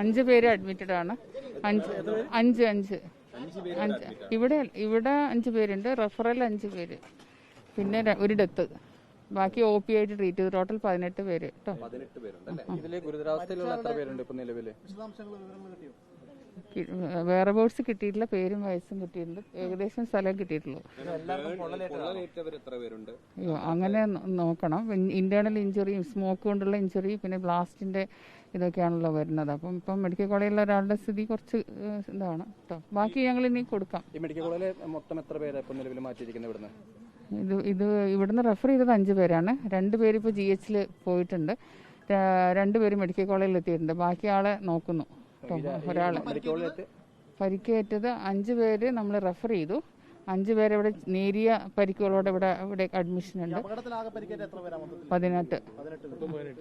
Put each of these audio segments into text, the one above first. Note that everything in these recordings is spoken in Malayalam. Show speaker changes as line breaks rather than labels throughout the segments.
അഞ്ച് പേര് അഡ്മിറ്റഡ് ആണ്. അഞ്ച് അഞ്ച് അഞ്ച്. അഞ്ച്. ഇവിടെ ഇവിടെ അഞ്ച് പേരുണ്ട്. റെഫറൽ അഞ്ച് പേര്. പിന്നെ ഒരു ഡെത്ത് ബാക്കി ഒ പി ആയിട്ട് ട്രീറ്റ് ചെയ്ത്. ടോട്ടൽ പതിനെട്ട് പേര്. കേട്ടോ
ഇതിൽ ഗുരുതരാവസ്ഥയിലുള്ള എത്ര പേരുണ്ട് ഇപ്പൊ നിലവിൽ?
വേറെ ബോർഡ്സ് കിട്ടിയിട്ടില്ല പേരും വയസ്സും കിട്ടിയിട്ടുണ്ട്. ഏകദേശം സ്ഥലം കിട്ടിയിട്ടുള്ളൂ. അയ്യോ അങ്ങനെ നോക്കണം. ഇന്റേണൽ ഇഞ്ചുറിയും സ്മോക്ക് കൊണ്ടുള്ള ഇഞ്ചുറി പിന്നെ ബ്ലാസ്റ്റിന്റെ ഇതൊക്കെയാണല്ലോ വരുന്നത്. അപ്പം ഇപ്പം മെഡിക്കൽ കോളേജിലെ ഒരാളുടെ സ്ഥിതി കുറച്ച് ഇതാണ് കേട്ടോ ബാക്കി ഞങ്ങൾ ഇനി കൊടുക്കാം.
മെഡിക്കൽ കോളേജിൽ മൊത്തം എത്ര പേരെ നിലവിൽ മാറ്റിയിരിക്കുന്നത് ഇവിടുന്ന്?
ഇത് ഇത് ഇവിടുന്ന് റെഫർ ചെയ്തത് അഞ്ച് പേരാണ്. രണ്ട് പേര് ഇപ്പോൾ ജി എച്ചിൽ പോയിട്ടുണ്ട്. രണ്ടുപേരും രണ്ട് പേര് മെഡിക്കൽ കോളേജിൽ എത്തിയിട്ടുണ്ട്. ബാക്കി ആളെ നോക്കുന്നു. ഒരാൾ
മെഡിക്കൽ കോളേജിൽ
പരിക്കേറ്റത്? അഞ്ച് പേര് നമ്മൾ റെഫർ ചെയ്തു. അഞ്ച് പേര് ഇവിടെ നേരിയ പരിക്കുകളോടെ ഇവിടെ ഇവിടെ അഡ്മിഷൻ ഉണ്ട്. പതിനെട്ട്.
രണ്ടുപേരും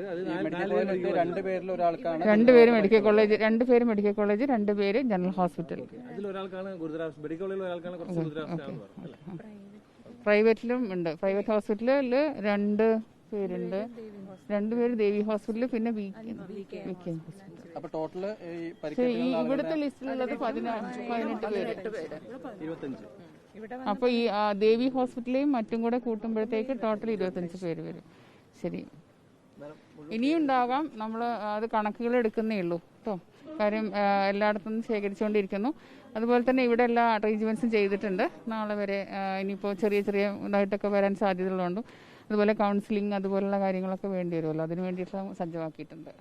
മെഡിക്കൽ കോളേജിൽ രണ്ട് പേരിൽ ഒരാൾക്കാണ്.
രണ്ടുപേര് മെഡിക്കൽ കോളേജ് രണ്ടുപേരും പേര് മെഡിക്കൽ കോളേജ് രണ്ട് പേര് ജനറൽ ഹോസ്പിറ്റൽ? പ്രൈവറ്റിലും ഉണ്ട്. പ്രൈവറ്റ് ഹോസ്പിറ്റലിൽ രണ്ട് പേരുണ്ട്. രണ്ട് പേര് ദേവി ഹോസ്പിറ്റലിൽ പിന്നെ വി കെ ഹോസ്പിറ്റൽ
അപ്പൊ ടോട്ടൽ ഈ
ഇവിടുത്തെ ലിസ്റ്റിലുള്ളത് പതിനാറ് പതിനെട്ട് പേര്.
ഇരുപത്തഞ്ച്.
അപ്പൊ ഈ ദേവി ഹോസ്പിറ്റലെയും മറ്റും കൂടെ കൂട്ടുമ്പോഴത്തേക്ക് ടോട്ടൽ ഇരുപത്തഞ്ച് പേര് വരും. ശരി. ഇനിയും ഉണ്ടാകാം നമ്മൾ അത് കണക്കുകൾ എടുക്കുന്നേ ഉള്ളൂ കേട്ടോ കാര്യം എല്ലായിടത്തും ശേഖരിച്ചുകൊണ്ടിരിക്കുന്നു. അതുപോലെ തന്നെ ഇവിടെ എല്ലാ അറേഞ്ച്മെന്റ്സും ചെയ്തിട്ടുണ്ട്. നാളെ വരെ ഇനിയിപ്പോൾ ചെറിയ ചെറിയ ഇതായിട്ടൊക്കെ വരാൻ സാധ്യതകളുണ്ട് അതുപോലെ കൗൺസിലിംഗ് അതുപോലുള്ള കാര്യങ്ങളൊക്കെ വേണ്ടി വരുമല്ലോ. അതിന് വേണ്ടിയിട്ട് സജ്ജമാക്കിയിട്ടുണ്ട്.